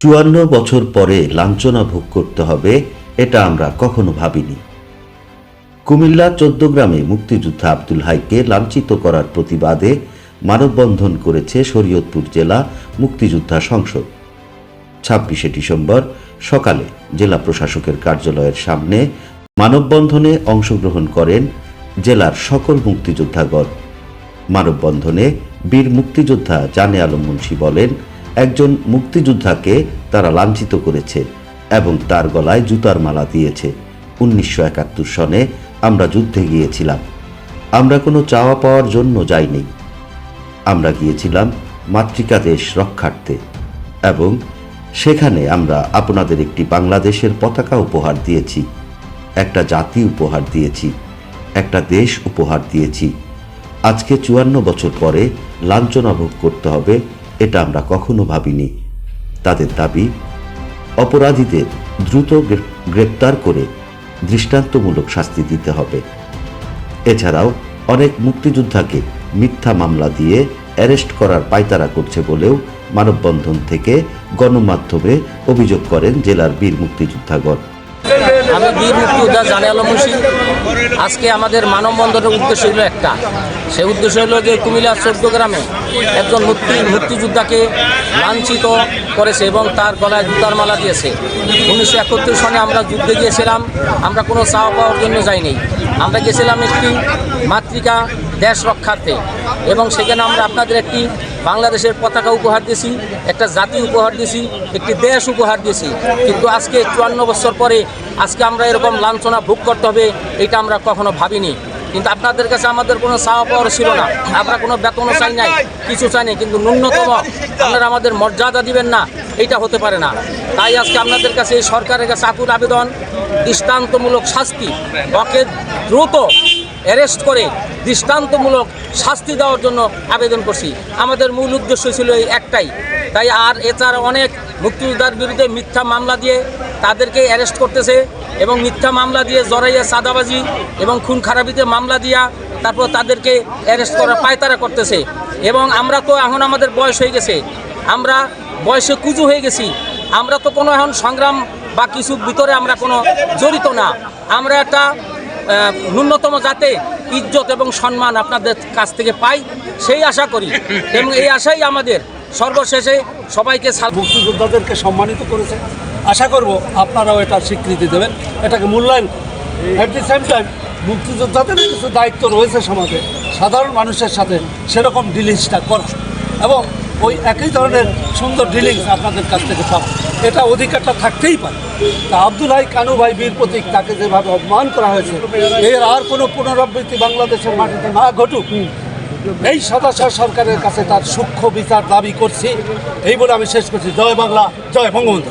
চুয়ান্ন বছর পরে লাঞ্ছনা ভোগ করতে হবে, এটা আমরা কখনো ভাবিনি। কুমিল্লা চোদ্দগ্রামে মুক্তিযোদ্ধা আব্দুল হাইকে লাঞ্ছিত করার প্রতিবাদে মানববন্ধন করেছে শরীয়তপুর জেলা মুক্তিযোদ্ধা সংসদ। ছাব্বিশে ডিসেম্বর সকালে জেলা প্রশাসকের কার্যালয়ের সামনে মানববন্ধনে অংশগ্রহণ করেন জেলার সকল মুক্তিযোদ্ধাগণ। মানববন্ধনে বীর মুক্তিযোদ্ধা জানে আলম মুন্সি বলেন একজন মুক্তিযোদ্ধাকে তারা লাঞ্ছিত করেছে এবং তার গলায় জুতার মালা দিয়েছে। উনিশশো একাত্তর সনে আমরা যুদ্ধে গিয়েছিলাম। আমরা কোনো চাওয়া পাওয়ার জন্য যাইনি। আমরা গিয়েছিলাম মাতৃকা দেশ রক্ষার্থে এবং সেখানে আমরা আপনাদের একটি বাংলাদেশের পতাকা উপহার দিয়েছি, একটা জাতি উপহার দিয়েছি, একটা দেশ উপহার দিয়েছি। আজকে চুয়ান্ন বছর পরে লাঞ্ছনা ভোগ করতে হবে এটা আমরা কখনো ভাবিনি। তাদের দাবি, অপরাধীদের দ্রুত গ্রে- গ্রেপ্তার করে দৃষ্টান্তমূলক শাস্তি দিতে হবে। এছাড়াও অনেক মুক্তিযোদ্ধাকে মিথ্যা মামলা দিয়ে অ্যারেস্ট করার পায়তারা করছে বলেও মানববন্ধন থেকে গণমাধ্যমে অভিযোগ করেন জেলার বীর মুক্তিযোদ্ধাগণ। আমি বীর মুক্তিযোদ্ধা জানে আলম আজকে আমাদের মানববন্ধনের উদ্দেশ্য হলো একটা। সে উদ্দেশ্য হলো যে কুমিল্লা চৌদ্দ গ্রামে একজন মুক্তি মুক্তিযোদ্ধাকে লাঞ্ছিত করেছে এবং তার গলায় জুতার মালা দিয়েছে। উনিশশো একাত্তর সনে আমরা যুদ্ধে গিয়েছিলাম। আমরা কোনো চাওয়া পাওয়ার জন্য যাইনি। আমরা গেছিলাম একটি মাতৃকা দেশ রক্ষার্থে। এবং সেখানে আমরা আপনাদের একটি বাংলাদেশের পতাকা উপহার দিয়েছি, একটা জাতি উপহার দিয়েছি, একটি দেশ উপহার দিয়েছি। কিন্তু আজকে চুয়ান্ন বছর পরে আজকে আমরা এরকম লাঞ্ছনা ভোগ করতে হবে, এটা আমরা কখনো ভাবিনি। কিন্তু আপনাদের কাছে আমাদের কোনো চাওয়া পাওয়ার ছিল না। আমরা কোনো বেতনও চাই নাই, কিছু চাই নাই, কিন্তু ন্যূনতম আপনারা আমাদের মর্যাদা দিবেন না, এটা হতে পারে না। তাই আজকে আপনাদের কাছে এই সরকারের কাছে আকুল আবেদন, দৃষ্টান্তমূলক শাস্তি ওকে দ্রুত অ্যারেস্ট করে দৃষ্টান্তমূলক শাস্তি দেওয়ার জন্য আবেদন করছি। আমাদের মূল উদ্দেশ্য ছিল এই একটাই। তাই আর এছাড়া অনেক মুক্তিযোদ্ধার বিরুদ্ধে মিথ্যা মামলা দিয়ে তাদেরকে অ্যারেস্ট করতেছে এবং মিথ্যা মামলা দিয়ে জরাইয়া সাদাবাজি এবং খুন খারাপিতে মামলা দিয়া তারপর তাদেরকে অ্যারেস্ট করার পায়তারা করতেছে। এবং আমরা তো এখন আমাদের বয়স হয়ে গেছে। আমরা বয়সে কুজু হয়ে গেছি। আমরা তো কোনো এখন সংগ্রাম বা কিছু ভিতরে আমরা কোনো জড়িত না। আমরা একটা ন্যূনতম যাতে ইজ্জত এবং সম্মান আপনাদের কাছ থেকে পাই, সেই আশা করি। এবং এই আশাই আমাদের। সর্বশেষে সবাইকে মুক্তিযোদ্ধাদেরকে সম্মানিত করেছে। আশা করব আপনারাও এটার স্বীকৃতি দেবেন। এটাকে মূল্যায়ন। অ্যাট দি সেম টাইম মুক্তিযোদ্ধাদের কিছু দায়িত্ব রয়েছে সমাজে। সাধারণ মানুষের সাথে সেরকম ডিলিংসটা করা। এবং ওই একই ধরনের সুন্দর ডিলিংস আপনাদের কাছ থেকে পাবো। এটা অধিকারটা থাকতেই পারে। তা আব্দুল হাই কানু ভাই বীর প্রতীক তাকে যেভাবে অপমান করা হয়েছে, এর আর কোনো পুনরাবৃত্তি বাংলাদেশের মাটিতে না ঘটুক। এই সদাচার সরকারের কাছে তার সূক্ষ্ম বিচার দাবি করছি। এই বলে আমি শেষ করছি। জয় বাংলা, জয় বঙ্গবন্ধু।